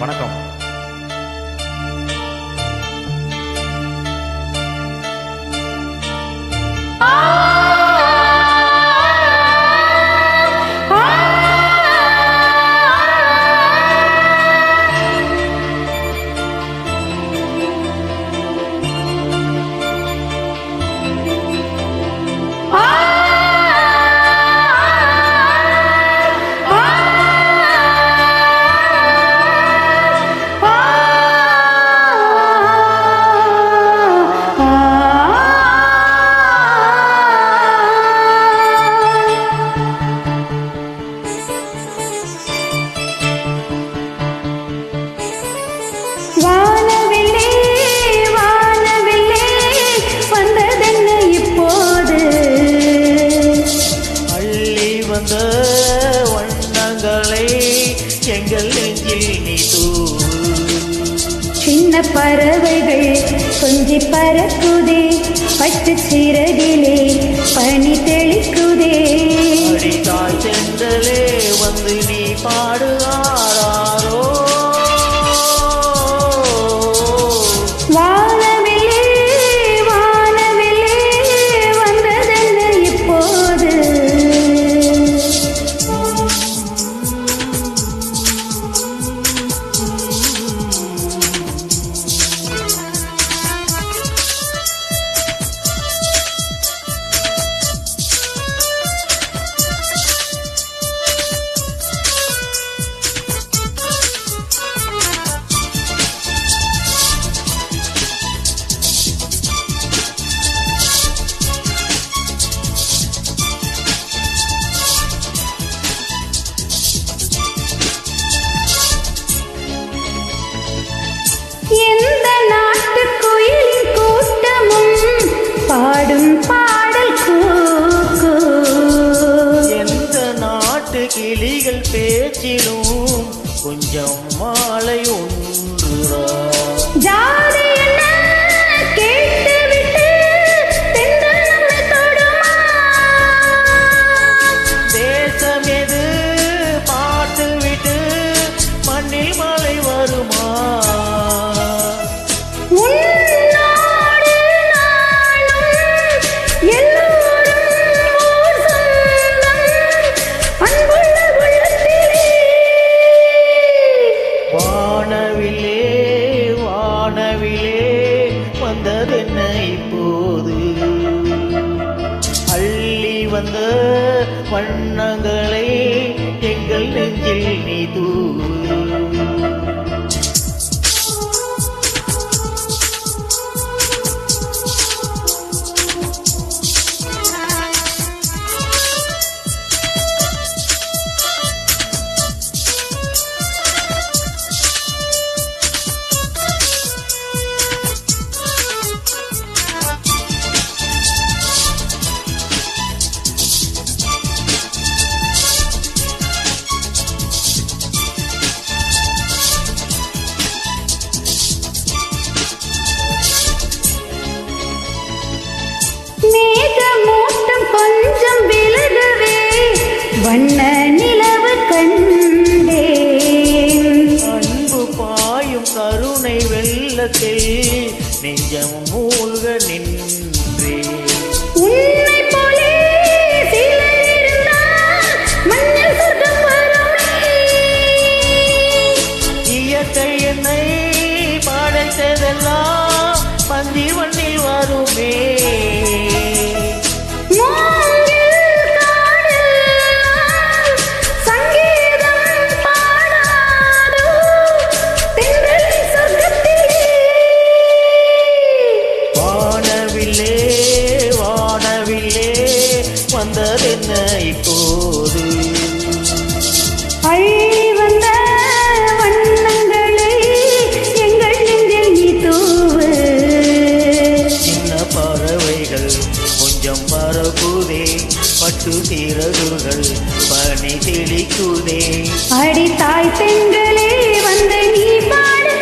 வணக்கம். பறவைகள் கொஞ்சி பறக்குதே பட்டு சீரை கொஞ்சம் மா வந்த வண்ணங்களை எங்கள் நெஞ்சில் நீ தூது. வண்ண நிலவு கண்டேன். அன்பு பாயும் கருணை வெள்ளத்தில் நெஞ்சம் மூழ்க நின்றேன். உன்னை போலே இயற்கை என்னை படைத்ததெல்லாம் வருமே. சிறகுகள் பனி தெளிக்குதே. அடி தாய் பெண்களே வந்து நீ பாடு.